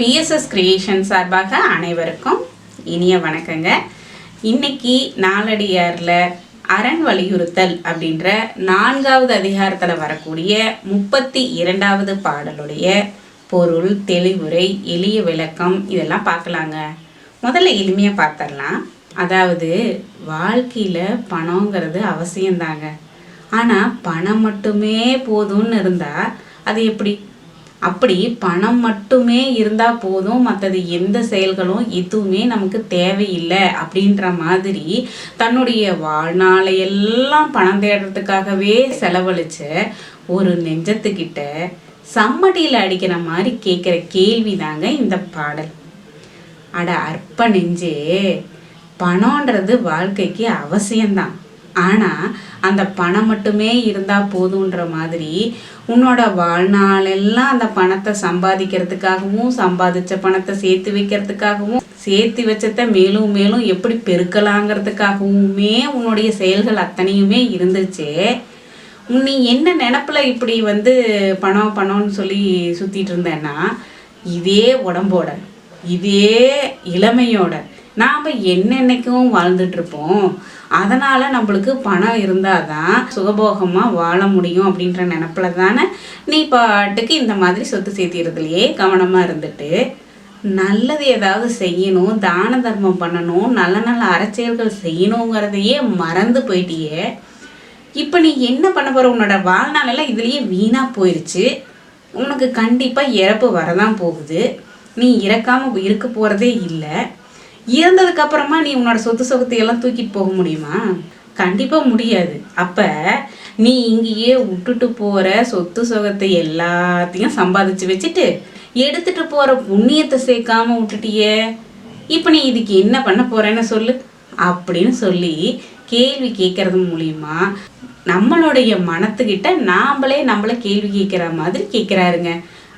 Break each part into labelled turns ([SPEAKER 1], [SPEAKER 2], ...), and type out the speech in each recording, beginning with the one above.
[SPEAKER 1] BSS creation சார்பாக அனைவருக்கும் இனிய வணக்கங்க. இன்னைக்கு நாளடியாரில் அரண் வலியுறுத்தல் அப்படின்ற நான்காவது அதிகாரத்தில் வரக்கூடிய முப்பத்தி இரண்டாவது பாடலுடைய பொருள் தெளிவுரை எளிய விளக்கம் இதெல்லாம் பார்க்கலாங்க. முதல்ல எளிமையாக பார்த்துடலாம். அதாவது வாழ்க்கையில் பணங்கிறது அவசியம்தாங்க. ஆனால் பணம் மட்டுமே போதும்னு இருந்தால் அது எப்படி? அப்படி பணம் மட்டுமே இருந்தால் போதும் மற்றது எந்த செயல்களும் எதுவுமே நமக்கு தேவையில்லை அப்படின்ற மாதிரி தன்னுடைய வாழ்நாளை எல்லாம் பணம் தேடுறதுக்காகவே செலவழிச்ச ஒரு நெஞ்சத்துக்கிட்ட சம்மடியில் அடிக்கிற மாதிரி கேட்குற கேள்வி தாங்க இந்த பாடல். அட அற்ப நெஞ்சே பணம்ன்றது வாழ்க்கைக்கு அவசியம்தான். ஆனால் அந்த பணம் மட்டுமே இருந்தால் போதுன்ற மாதிரி உன்னோட வாழ்நாளெல்லாம் அந்த பணத்தை சம்பாதிக்கிறதுக்காகவும் சம்பாதிச்ச பணத்தை சேர்த்து வைக்கிறதுக்காகவும் சேர்த்து வச்சத மேலும் மேலும் எப்படி பெருக்கலாங்கிறதுக்காகவுமே உன்னுடைய செயல்கள் அத்தனையுமே இருந்துச்சு. நீ என்ன நினப்பில் இப்படி வந்து பணம் பணம்னு சொல்லி சுற்றிட்டு இருந்தேன்னா இதே உடம்போட இதே இளமையோட நாம் என்னென்னைக்கும் வாழ்ந்துட்டு இருப்போம் அதனால் நம்மளுக்கு பணம் இருந்தால் தான் சுகபோகமாக வாழ முடியும் அப்படின்ற நினப்பில் தானே நீ பாட்டுக்கு இந்த மாதிரி சொத்து சேர்த்திறதுலையே கவனமாக இருந்துட்டு நல்லது ஏதாவது செய்யணும் தான தர்மம் பண்ணணும் நல்ல நல்ல அறச்செயல்கள் செய்யணுங்கிறதையே மறந்து போயிட்டியே. இப்போ நீ என்ன பண்ண போகிற உன்னோட வாழ்நாளெல்லாம் இதுலேயே வீணாக போயிடுச்சு உனக்கு கண்டிப்பாக இறப்பு வரதான் போகுது. நீ இறக்காமல் இருக்க போகிறதே இல்லை. இறந்ததுக்கு அப்புறமா நீ உன்னோட சொத்து சொகத்தை எல்லாம் தூக்கிட்டு போக முடியுமா? கண்டிப்பாக முடியாது. அப்போ நீ இங்கேயே விட்டுட்டு போகிற சொத்து சொகத்தை எல்லாத்தையும் சம்பாதிச்சு வச்சுட்டு எடுத்துட்டு போகிற புண்ணியத்தை சேர்க்காம விட்டுட்டியே. இப்போ நீ இதுக்கு என்ன பண்ண போறேன்னு சொல்லு அப்படின்னு சொல்லி கேள்வி கேட்கறது மூலியமா நம்மளுடைய மனத்துக்கிட்ட நாமளே நம்மள கேள்வி கேட்குற மாதிரி கேட்குறாருங்க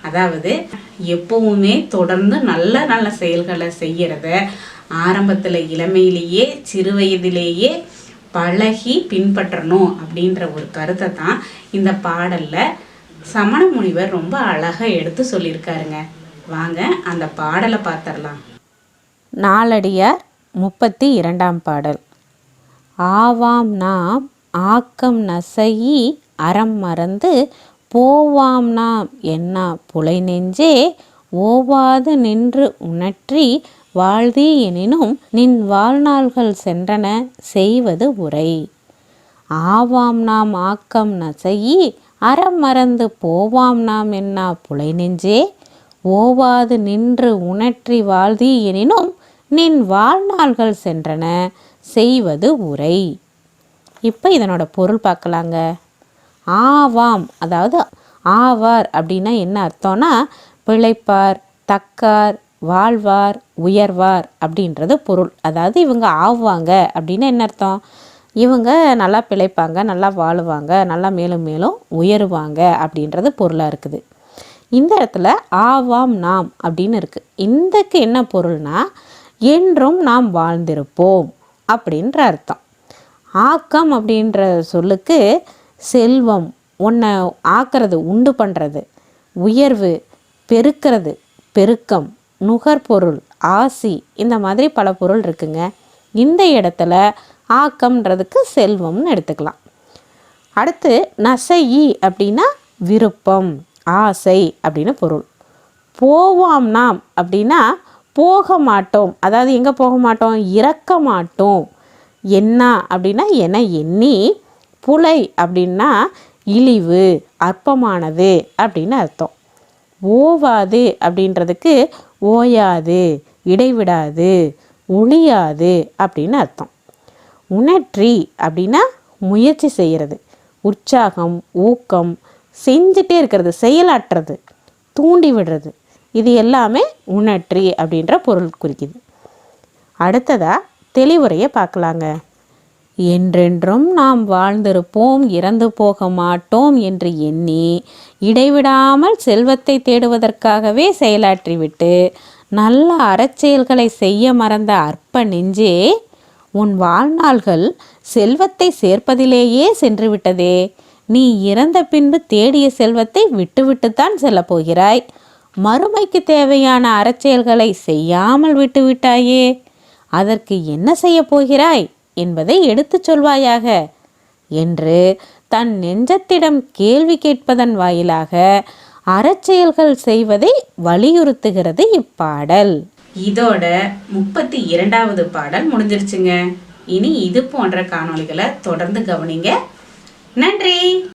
[SPEAKER 1] அதாவது எப்பவுமே தொடர்ந்து நல்ல நல்ல செயல்களை செய்கிறத ஆரம்பத்தில் இளமையிலேயே சிறு வயதிலேயே பழகி பின்பற்றணும் அப்படின்ற ஒரு கருத்தை தான் இந்த பாடலில் சமண முனிவர் ரொம்ப அழகாக எடுத்து சொல்லியிருக்காருங்க. வாங்க அந்த பாடலை பார்த்துடலாம்
[SPEAKER 2] நாலடியார் முப்பத்தி இரண்டாம் பாடல். ஆவாம் நாம் ஆக்கம் நசையி அறம் மறந்து போவாம் நாம் என்னா புலை நெஞ்சே? ஓவாது நின்று உணற்றி வாழ்தி எனினும் நின் வாழ்நாள்கள் சென்றன செய்வது உரை. ஆவாம் நாம் ஆக்கம் நசையி அறம் மறந்து போவாம் நாம் என்னா புலை நெஞ்சே? ஓவாது நின்று உணற்றி வாழ்தி எனினும் நின் வாழ்நாள்கள் சென்றன செய்வது உரை. இப்போ இதனோட பொருள் பார்க்கலாங்க. ஆவாம். அதாவது ஆவார் அப்படின்னா என்ன அர்த்தம்னா பிழைப்பார் தக்கார் வாழ்வார் உயர்வார் அப்படின்றது பொருள். அதாவது இவங்க ஆவாங்க அப்படின்னா என்ன அர்த்தம்? இவங்க நல்லா பிழைப்பாங்க நல்லா வாழுவாங்க நல்லா மேலும் மேலும் உயருவாங்க அப்படின்றது பொருளாக இருக்குது. இந்த இடத்துல ஆவாம் நாம் அப்படின்னு இருக்குது இந்தக்கு என்ன பொருள்னா என்றும் நாம் வாழ்ந்திருப்போம் அப்படின்ற அர்த்தம். ஆக்கம் அப்படின்ற சொல்லுக்கு செல்வம் ஒன்றை ஆக்கிறது உண்டு பண்ணுறது உயர்வு பெருக்கிறது பெருக்கம் நுகர்பொருள் ஆசி இந்த மாதிரி பல பொருள் இருக்குங்க. இந்த இடத்துல ஆக்கம்ன்றதுக்கு செல்வம்னு எடுத்துக்கலாம். அடுத்து நசையி அப்படின்னா விருப்பம் ஆசை அப்படின்னு பொருள். போவோம் நாம் அப்படின்னா போக மாட்டோம். அதாவது எங்கே போக மாட்டோம்? இறக்க மாட்டோம். என்ன அப்படின்னா என எண்ணி புலை அப்படின்னா இழிவு அற்பமானது அப்படின்னு அர்த்தம். ஓவாது அப்படின்றதுக்கு ஓயாது இடைவிடாது ஒளியாது அப்படின்னு அர்த்தம். உணற்றி அப்படின்னா முயற்சி செய்கிறது உற்சாகம் ஊக்கம் செஞ்சுட்டே இருக்கிறது செயலாற்றுறது தூண்டி விடுறது. இது எல்லாமே உணற்றி அப்படின்ற பொருள் குறிக்குது. அடுத்ததாக தெளிவுரையை பார்க்கலாங்க. என்றென்றும் நாம் வாழ்ந்திருப்போம் இறந்து போக மாட்டோம் என்று எண்ணி இடைவிடாமல் செல்வத்தை தேடுவதற்காகவே செயலாற்றிவிட்டு நல்ல அறச்செயல்களை செய்ய மறந்த அற்ப நெஞ்சே உன் வாழ்நாள்கள் செல்வத்தை சேர்ப்பதிலேயே சென்று விட்டதே நீ இறந்த பின்பு தேடிய செல்வத்தை விட்டுவிட்டுத்தான் செல்லப் போகிறாய். மறுமைக்கு தேவையான அறச்செயல்களை செய்யாமல் விட்டுவிட்டாயே. அதற்கு என்ன செய்யப் போகிறாய்? என்பதை எடுத்துச் சொல்வாயாக. என்று தன் நெஞ்சத்திடம் கேள்வி கேட்பதன் வாயிலாக அறச்செயல்கள் செய்வதை வலியுறுத்துகிறது இப்பாடல்.
[SPEAKER 1] இதோட முப்பத்தி இரண்டாவது பாடல் முடிஞ்சிருச்சுங்க. இனி இது போன்ற காணொளிகளை தொடர்ந்து கவனிங்க. நன்றி!